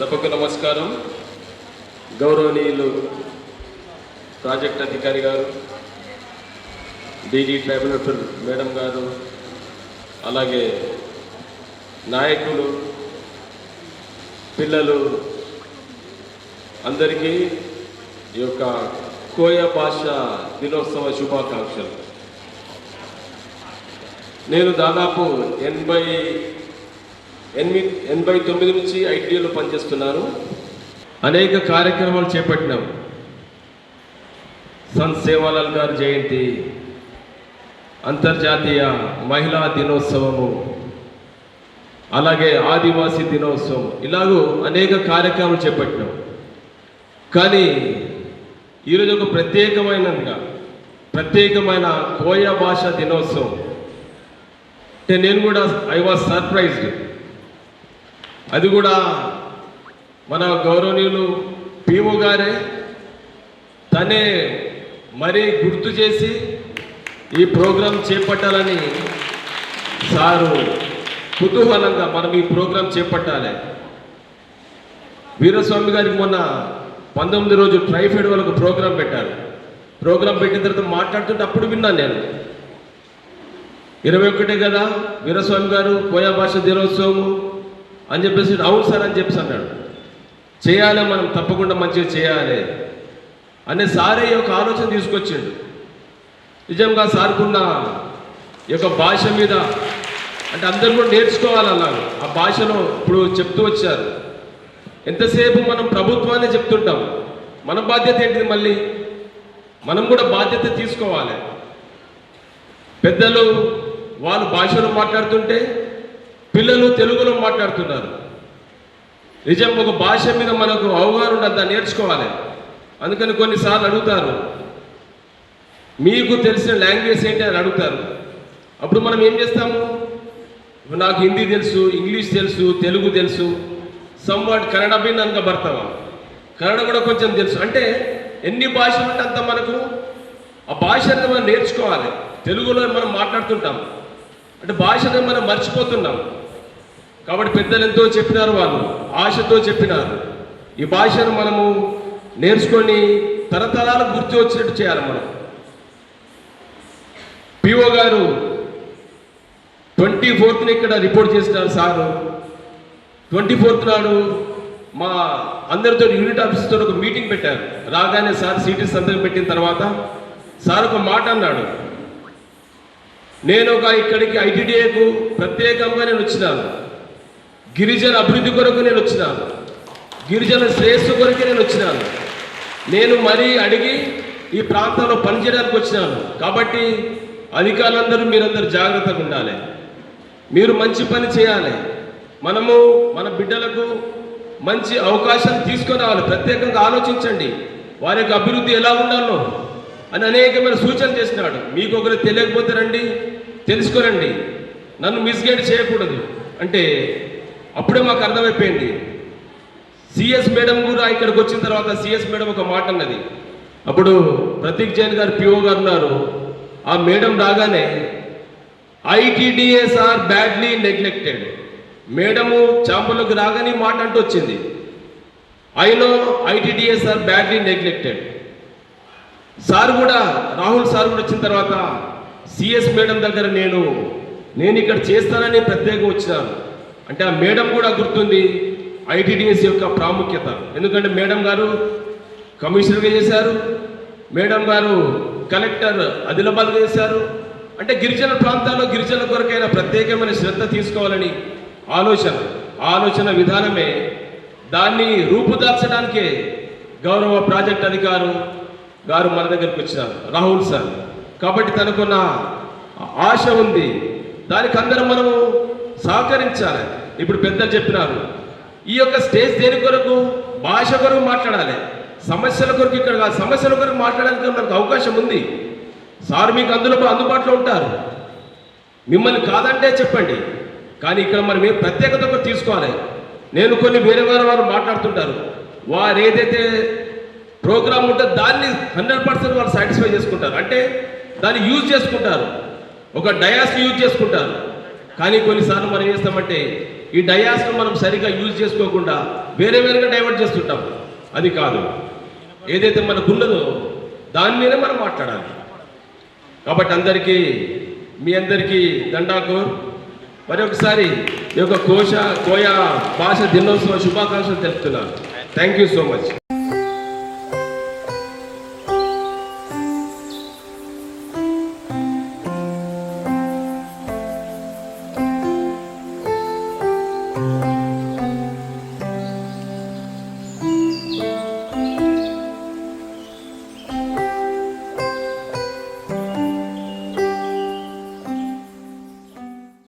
సభకు నమస్కారం. గౌరవనీయులు ప్రాజెక్ట్ అధికారి గారు డీజీ ట్రైబల్ మేడం గారు అలాగే నాయకులు పిల్లలు అందరికీ ఈ యొక్క కోయ భాష దినోత్సవ శుభాకాంక్షలు. నేను దాదాపు ఎనభై ఎనిమిది ఎనభై తొమ్మిది నుంచి ఐటీలో పనిచేస్తున్నాను అనేక కార్యక్రమాలు చేపట్టినాం. సంత్ సేవాలాల్ గారి జయంతి అంతర్జాతీయ మహిళా దినోత్సవము అలాగే ఆదివాసీ దినోత్సవం ఇలాగూ అనేక కార్యక్రమాలు చేపట్టినాం. కానీ ఈరోజు ఒక ప్రత్యేకమైనదిగా ప్రత్యేకమైన కోయ భాష దినోత్సవం. అంటే నేను కూడా ఐ వాజ్ సర్ప్రైజ్డ్ అది కూడా మన గౌరవనీయులు పిఓ గారే. తనే మరీ గుర్తు చేసి ఈ ప్రోగ్రాం చేపట్టాలని సారు కుతూహలంగా మనం ఈ ప్రోగ్రాం చేపట్టాలి. వీరస్వామి గారికి మొన్న పంతొమ్మిది రోజు ట్రైఫెడ్ వాళ్ళకు ప్రోగ్రాం పెట్టారు. ప్రోగ్రాం పెట్టిన తర్వాత మాట్లాడుతుంటే అప్పుడు విన్నాను నేను. ఇరవై ఒకటే కదా వీరస్వామి గారు కోయా భాష దినోత్సవము. అని చెప్పేసి అవును సార్ అని చెప్పేసి అన్నాడు. చేయాలి మనం తప్పకుండా మంచిగా చేయాలి అనే సారే ఈ యొక్క ఆలోచన తీసుకొచ్చిండు. నిజంగా సార్కున్న ఈ యొక్క భాష మీద అంటే అందరూ కూడా నేర్చుకోవాలి అలా. ఆ భాషలో ఇప్పుడు చెప్తూ వచ్చారు. ఎంతసేపు మనం ప్రభుత్వాన్ని చెప్తుంటాం? మన బాధ్యత ఏంటిది మళ్ళీ? మనం కూడా బాధ్యత తీసుకోవాలి. పెద్దలు వాళ్ళు భాషలో మాట్లాడుతుంటే పిల్లలు తెలుగులో మాట్లాడుతున్నారు. నిజం ఒక భాష మీద మనకు అవగాహన ఉండదు నేర్చుకోవాలి. అందుకని కొన్నిసార్లు అడుగుతారు. మీకు తెలిసిన లాంగ్వేజ్ ఏంటి అని అడుగుతారు. అప్పుడు మనం ఏం చేస్తాము? నాకు హిందీ తెలుసు ఇంగ్లీష్ తెలుసు తెలుగు తెలుసు. సమ్వాట్ కన్నడ బి నన్ను కన్నడ కూడా కొంచెం తెలుసు. అంటే ఎన్ని భాషలు ఉంటే అంత మనకు ఆ భాషను మనం నేర్చుకోవాలి. తెలుగులో మనం మాట్లాడుతుంటాం. అంటే భాషను మనం మర్చిపోతున్నాం. కాబట్టి పెద్దలు ఎంతో చెప్పినారు వాళ్ళు ఆశతో చెప్పినారు. ఈ భాషను మనము నేర్చుకొని తరతరాలకు గుర్తు వచ్చినట్టు చేయాలి మనం. పిఓ గారు ట్వంటీ ఫోర్త్ని ఇక్కడ రిపోర్ట్ చేసినారు సారు. ట్వంటీ ఫోర్త్ నాడు మా అందరితో యూనిట్ ఆఫీస్తో ఒక మీటింగ్ పెట్టారు. రాగానే సార్ సీటీ సంతకం పెట్టిన తర్వాత సార్ ఒక మాట అన్నాడు. నేను ఒక ఇక్కడికి ఐటీడీఏకు ప్రత్యేకంగా నేను వచ్చినాను. గిరిజన అభివృద్ధి కొరకు నేను వచ్చినాను. గిరిజన శ్రేయస్సు కొరకే నేను వచ్చినాను. నేను మరీ అడిగి ఈ ప్రాంతంలో పనిచేయడానికి వచ్చినాను. కాబట్టి అధికారులందరూ మీరందరూ జాగ్రత్తగా ఉండాలి. మీరు మంచి పని చేయాలి. మనము మన బిడ్డలకు మంచి అవకాశం తీసుకొని రావాలి. ప్రత్యేకంగా ఆలోచించండి. వారి యొక్క అభివృద్ధి ఎలా ఉండాలో అని అనేకమైన సూచన చేసినాడు మీకు ఒకరు తెలియకపోతే రండి తెలుసుకోరండి. నన్ను మిస్గైడ్ చేయకూడదు. అంటే అప్పుడే మాకు అర్థమైపోయింది. సిఎస్ మేడం కూడా ఇక్కడికి వచ్చిన తర్వాత సిఎస్ మేడం ఒక మాట అన్నది. అప్పుడు ప్రతీక్ జైన్ గారు పిఓ గారు ఉన్నారు. ఆ మేడం రాగానే ITDS are badly neglected. Madam చాంబర్లోకి రాగానే మాట అంటూ వచ్చింది. I know ITDS are badly neglected. Sir కూడా రాహుల్ సార్ కూడా వచ్చిన తర్వాత సిఎస్ మేడం దగ్గర నేను నేను ఇక్కడ చేస్తానని ప్రత్యేకం వచ్చినాను. అంటే ఆ మేడం కూడా గుర్తుంది ఐటీడీఎస్ యొక్క ప్రాముఖ్యత. ఎందుకంటే మేడం గారు కమిషనర్గా చేశారు మేడం గారు కలెక్టర్ ఆదిలాబాద్గా చేశారు. అంటే గిరిజన ప్రాంతాల్లో గిరిజన కొరకైన ప్రత్యేకమైన శ్రద్ధ తీసుకోవాలని ఆలోచన ఆలోచన విధానమే దాన్ని రూపుదార్చడానికే గౌరవ ప్రాజెక్ట్ అధికారు గారు మన దగ్గరికి వచ్చినారు రాహుల్ సార్. కాబట్టి తనకున్న ఆశ ఉంది. దానికి అందరం మనము సహకరించాలి. ఇప్పుడు పెద్దలు చెప్పినారు. ఈ యొక్క స్టేజ్ దేని కొరకు? భాష కొరకు మాట్లాడాలి. సమస్యల కొరకు ఇక్కడ కాదు సమస్యల కొరకు మాట్లాడడానికి మనకు అవకాశం ఉంది. సార్ మీకు అందులో అందుబాటులో ఉంటారు. మిమ్మల్ని కాదంటే చెప్పండి. కానీ ఇక్కడ మనం ఏ ప్రత్యేకత తీసుకోవాలి. నేను కొన్ని వేరే వేరే వారు మాట్లాడుతుంటారు. వారు ఏదైతే ప్రోగ్రామ్ ఉంటుందో దాన్ని హండ్రెడ్ పర్సెంట్ వాళ్ళు సాటిస్ఫై చేసుకుంటారు. అంటే దాన్ని యూజ్ చేసుకుంటారు. ఒక డయాస్ని యూజ్ చేసుకుంటారు. కానీ కొన్నిసార్లు మనం ఏం చేస్తామంటే ఈ డయాస్ను మనం సరిగా యూజ్ చేసుకోకుండా వేరే వేరేగా డైవర్ట్ చేస్తుంటాం. అది కాదు. ఏదైతే మనకు ఉన్నదో దాని మీదే మనం మాట్లాడాలి. కాబట్టి అందరికీ మీ అందరికీ దండాకు మరి ఒకసారి ఈ యొక్క కోశ కోయ భాష దినోత్సవ శుభాకాంక్షలు తెలుపుతున్నాను. Thank you so much